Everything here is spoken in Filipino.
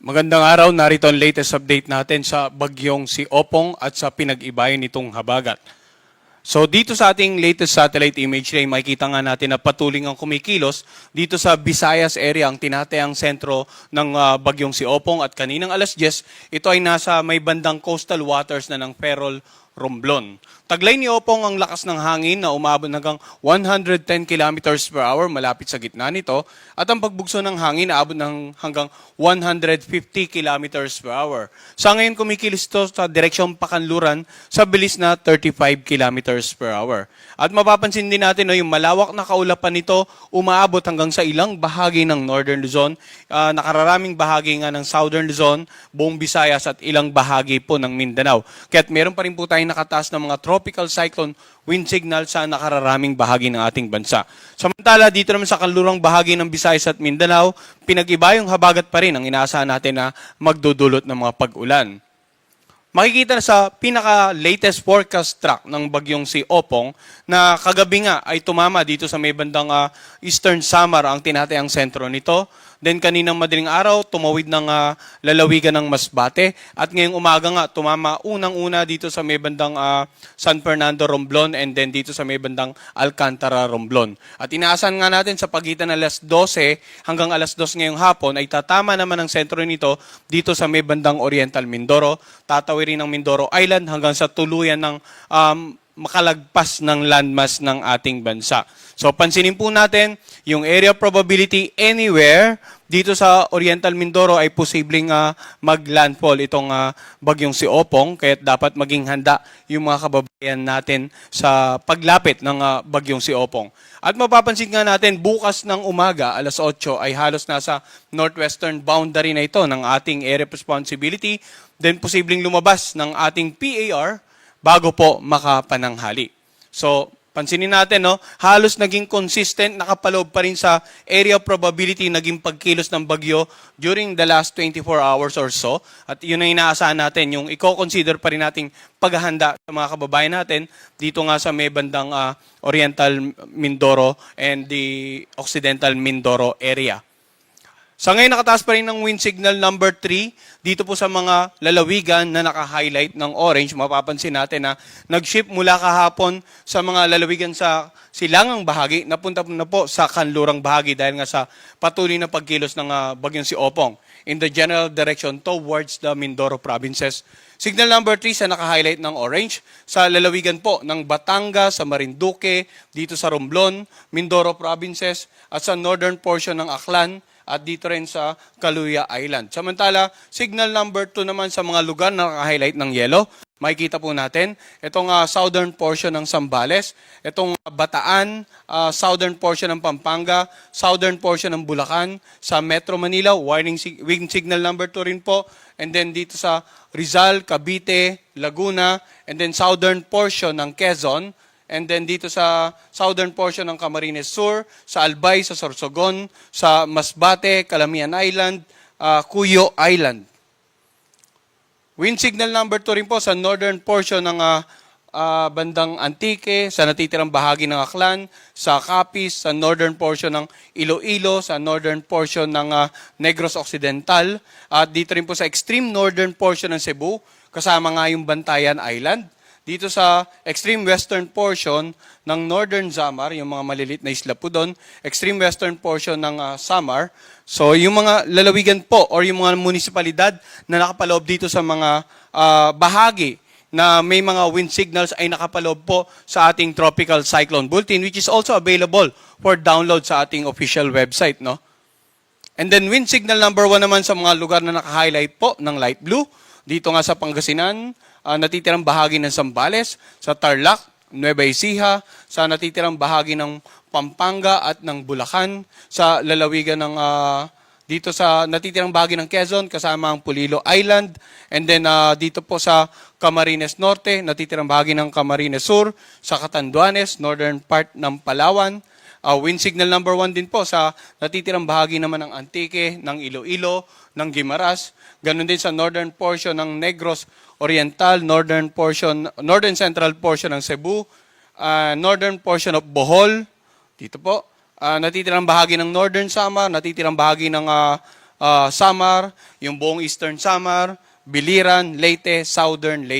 Magandang araw, narito ang latest update natin sa bagyong si Opong at sa pinag-ibayan nitong habagat. So dito sa ating latest satellite imagery, makikita nga natin na patuloy ang kumikilos dito sa Visayas area, ang tinatayang sentro ng ah, bagyong si Opong at kaninang alas 10, ito ay nasa may bandang coastal waters na ng Ferrol, Romblon. Taglay ni Opong ang lakas ng hangin na umabot hanggang 110 kilometers per hour malapit sa gitna nito at ang pagbugso ng hangin naabot ng hanggang 150 kilometers per hour. Sa ngayon kumikilos ito sa direksyong Pakanluran sa bilis na 35 kilometers per hour. At mapapansin din natin no, yung malawak na kaulapan nito umaabot hanggang sa ilang bahagi ng Northern Luzon, ah, nakararaming bahagi nga ng Southern Luzon, buong Visayas at ilang bahagi po ng Mindanao. Kaya't meron pa rin po tayong nakataas ng mga tropical cyclone wind signal sa nakararaming bahagi ng ating bansa. Samantala, dito naman sa kanlurang bahagi ng Visayas at Mindanao, pinag-iba yung habagat pa rin ang inaasahan natin na magdudulot ng mga pag-ulan. Makikita na sa pinaka-latest forecast track ng bagyong si Opong na kagabi nga ay tumama dito sa may bandang ah, Eastern Samar ang tinatayang sentro nito. Then kaninang madaling araw, tumawid ng ah, lalawigan ng Masbate. At ngayong umaga nga, tumama unang-una dito sa may bandang ah, San Fernando, Romblon and then dito sa may bandang Alcantara, Romblon. At inaasahan nga natin sa pagitan ng alas 12 hanggang alas 2 ngayong hapon ay tatama naman ang sentro nito dito sa may bandang Oriental Mindoro. Tatawirin ng Mindoro Island hanggang sa tuluyan ng um, makalagpas ng landmass ng ating bansa. So pansinin po natin, yung area probability anywhere dito sa Oriental Mindoro ay posibleng ah, mag-landfall itong ah, bagyong si Opong, kaya dapat maging handa yung mga kababayan natin sa paglapit ng ah, bagyong si Opong. At mapapansin nga natin, bukas ng umaga, alas 8, ay halos nasa northwestern boundary na ito ng ating area responsibility, then posibleng lumabas ng ating PAR bago po makapananghali. So, pansinin natin, no, halos naging consistent, nakapaloob pa rin sa area of probability naging pagkilos ng bagyo during the last 24 hours or so. At yun ang inaasahan natin, yung i-consider pa rin nating paghahanda sa mga kababayan natin dito nga sa may bandang ah, Oriental Mindoro and the Occidental Mindoro area. Sa ngayon, nakataas pa rin ng wind signal number 3 dito po sa mga lalawigan na naka-highlight ng orange. Mapapansin natin na nag-ship mula kahapon sa mga lalawigan sa silangang bahagi, napunta na po sa kanlurang bahagi dahil nga sa patuloy na pagkilos ng ah, bagyong si Opong in the general direction towards the Mindoro provinces. Signal number 3 sa naka-highlight ng orange sa lalawigan po ng Batangas, sa Marinduque, dito sa Romblon, Mindoro provinces at sa northern portion ng Aklan at dito rin sa Kaluya Island. Samantala, signal number 2 naman sa mga lugar na naka-highlight ng yellow. Makikita po natin itong ah, southern portion ng Sambales, itong Bataan, ah, southern portion ng Pampanga, southern portion ng Bulacan, sa Metro Manila, warning sig- wind signal number 2 rin po, and then dito sa Rizal, Cavite, Laguna, and then southern portion ng Quezon, And then dito sa southern portion ng Camarines Sur, sa Albay, sa Sorsogon, sa Masbate, Calamian Island, ah, Cuyo Island. Wind signal number 2 rin po sa northern portion ng ah, ah, bandang Antique, sa natitirang bahagi ng Aklan, sa Capiz, sa northern portion ng Iloilo, sa northern portion ng ah, Negros Occidental, at dito rin po sa extreme northern portion ng Cebu, kasama nga yung Bantayan Island. Dito sa extreme western portion ng Northern Samar, yung mga malilit na isla po doon, extreme western portion ng ah, Samar. So yung mga lalawigan po or yung mga munisipalidad na nakapaloob dito sa mga ah, bahagi na may mga wind signals ay nakapaloob po sa ating tropical cyclone bulletin which is also available for download sa ating official website, no? And then wind signal number one naman sa mga lugar na naka-highlight po ng light blue. Dito nga sa Pangasinan, ah, natitirang bahagi ng Sambales, sa Tarlac, Nueva Ecija, sa natitirang bahagi ng Pampanga at ng Bulacan, sa lalawigan ng ah, dito sa natitirang bahagi ng Quezon kasama ang Pulilo Island and then ah, dito po sa Camarines Norte, natitirang bahagi ng Camarines Sur, sa Catanduanes, northern part ng Palawan, Uh, wind signal number one din po sa natitirang bahagi naman ng Antique, ng Iloilo, ng Guimaras. Ganon din sa northern portion ng Negros Oriental, northern portion, northern central portion ng Cebu, uh, northern portion of Bohol, dito po. Uh, natitirang bahagi ng northern Samar, natitirang bahagi ng uh, ah, Samar, yung buong Eastern Samar, Biliran, Leyte, Southern Leyte.